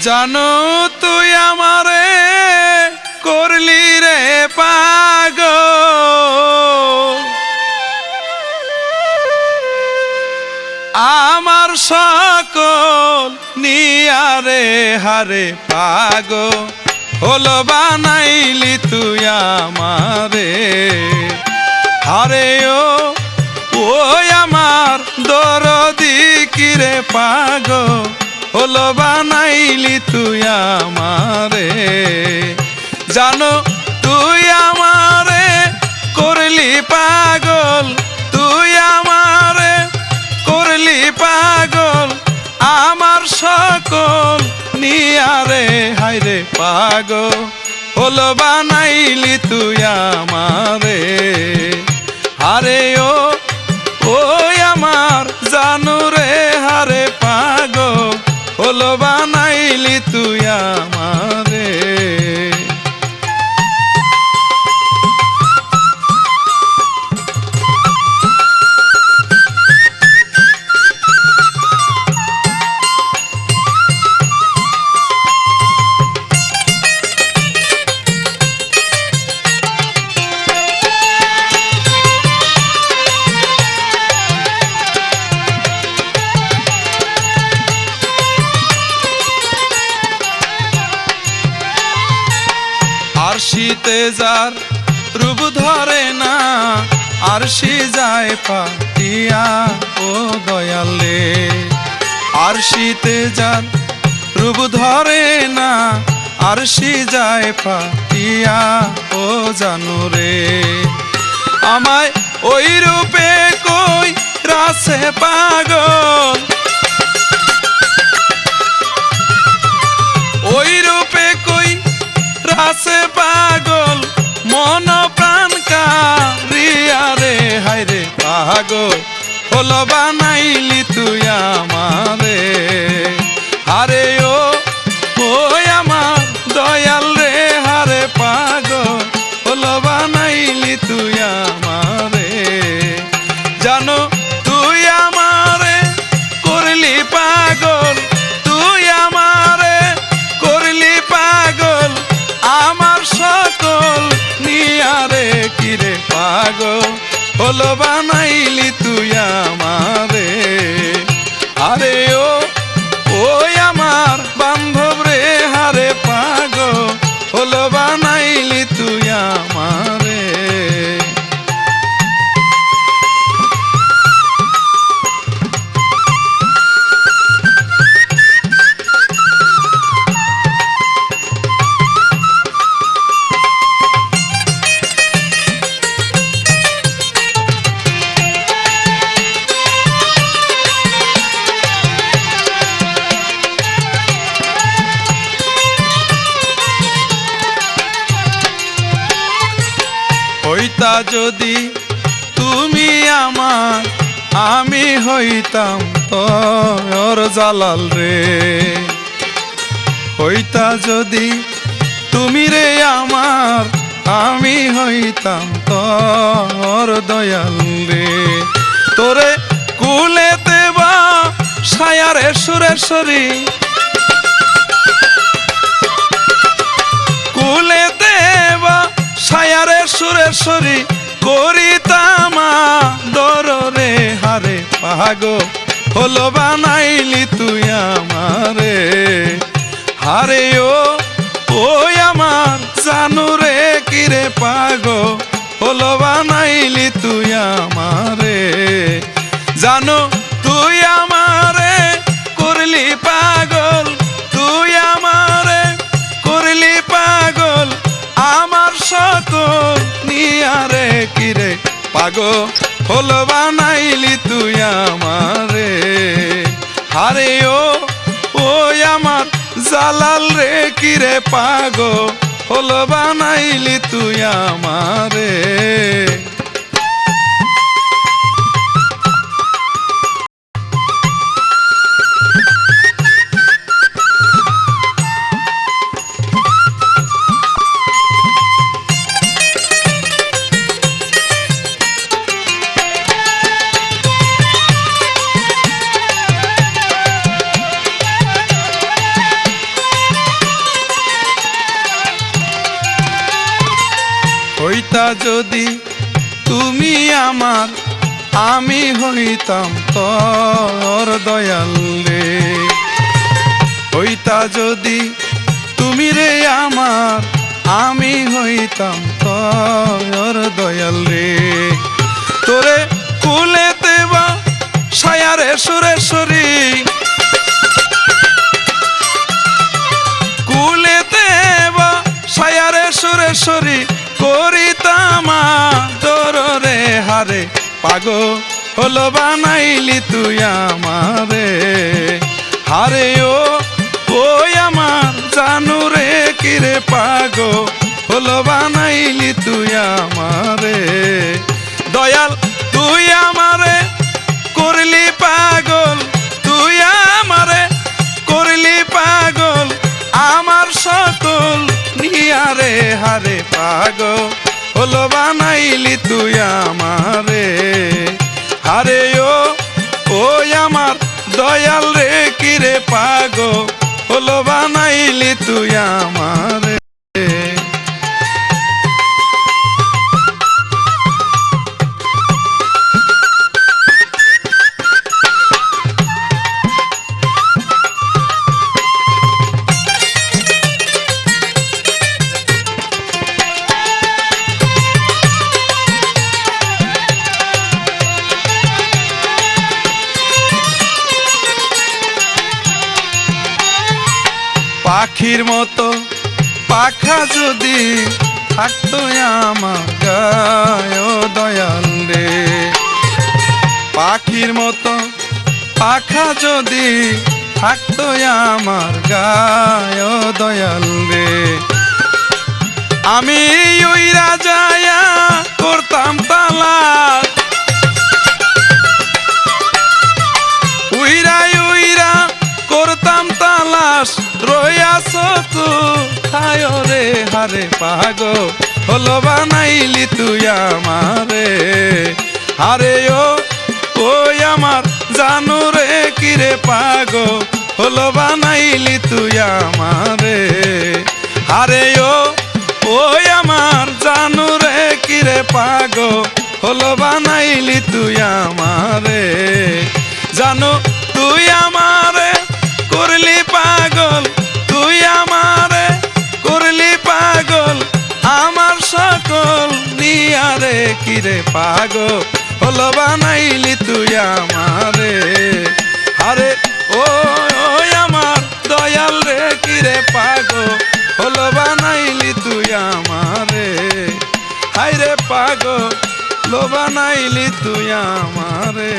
জানো তুই আমারে করলি রে পাগ আমার সকল নিয়ারে হারে পাগ হলো বানাইলি তুই আমারে। হারে ও ওই আমার দরদি কিরে পাগ হলো বানাইলি তুই আমারে? জানো তুই আমারে করলি পাগল, তুই আমারে করলি পাগল, আমার সকল নিয়ারে হাইরে পাগল। হলো বানাইলি তুই আমারে। হারে ও ওই আমার জানু রে হারে পাগ হলো বানাইলি তুই আমারে আর শীতে যার রূপ ধরে না, আর সে যায় পাতিয়া ও দয়ালে। আর শীতে যার রূপ ধরে না, আর সে যায় পাতিয়া ও জানু রে আমায় ওই রূপে কই রাসে পাগল? ওই রূপে রাসে পাগল মন প্রাণ কারিয়া রে হায়রে পাগল। হলো বানাইলি তুই আমারে। যদি তুমি আমার, আমি হইতাম তোর জালাল রে। হইতা যদি তুমি রে আমার, আমি হইতাম তোর দয়াল রে। তোরে কুলেতে বা সায়ারে সুরেশ্বরী সুরেশ্বরী করিতামা দররে হারে, পাগো, হলো বানাইলি তুই আমারে। হারে ও ওই আমার জানু রে, কিরে পাগো, হলো বানাইলি তুই আমারে। জানো কিরে? পাগ হলো বানাইলি তুই আমারে। হারে ও ওই আমার জালাল রে কিরে পাগ হলো বানাইলি তুই আমারে। যদি তুমি আমার, আমি হইতাম তোর দয়াল হইতা যদি তুমি রে আমার, আমি হইতাম তোর দয়াল তোরে কুলেতে বা সায়ারে সুরেশ্বরী পাগো, হলো বানাইলি তুই আমারে। হারে ও ওই আমার জানু রে কিরে পাগো, হলো বানাইলি তুই আমারে। দয়াল, তুই আমারে করলি পাগল, তুই আমারে করলি পাগল, আমার সকল নিয়ারে হারে পাগল। বানাইলি তুই আমারে। হারে ও ওই আমার দয়াল রে, কিরে পাগো হলো বানাইলি তুই আমারে। পাখির মতো পাখা যদি থাকতো আমার গায় দয়াল রে। পাখির মতো পাখা যদি থাকতো আমার গায় দয়াল রে। আমি ওই রাজায়া করতাম তালাশ রে হারে পাগো, হলো বানাইলি তুই আমারে। হারে ও ওই আমার জানু রে কিরে পাগো, হলো বানাইলি তুই আমারে। হারে ও ওই আমার জানু রে কিরে পাগো, হলো বানাইলি তুই আমারে। জানো নিয়ারে পাগ অলবা নাইলি তুই আমারে। আরে ও আমার দয়াল রে কিরে পাগ, হলো বানাইলি তুই আমারে। হাইরে পাগ লো বানাইলি তুই আমারে।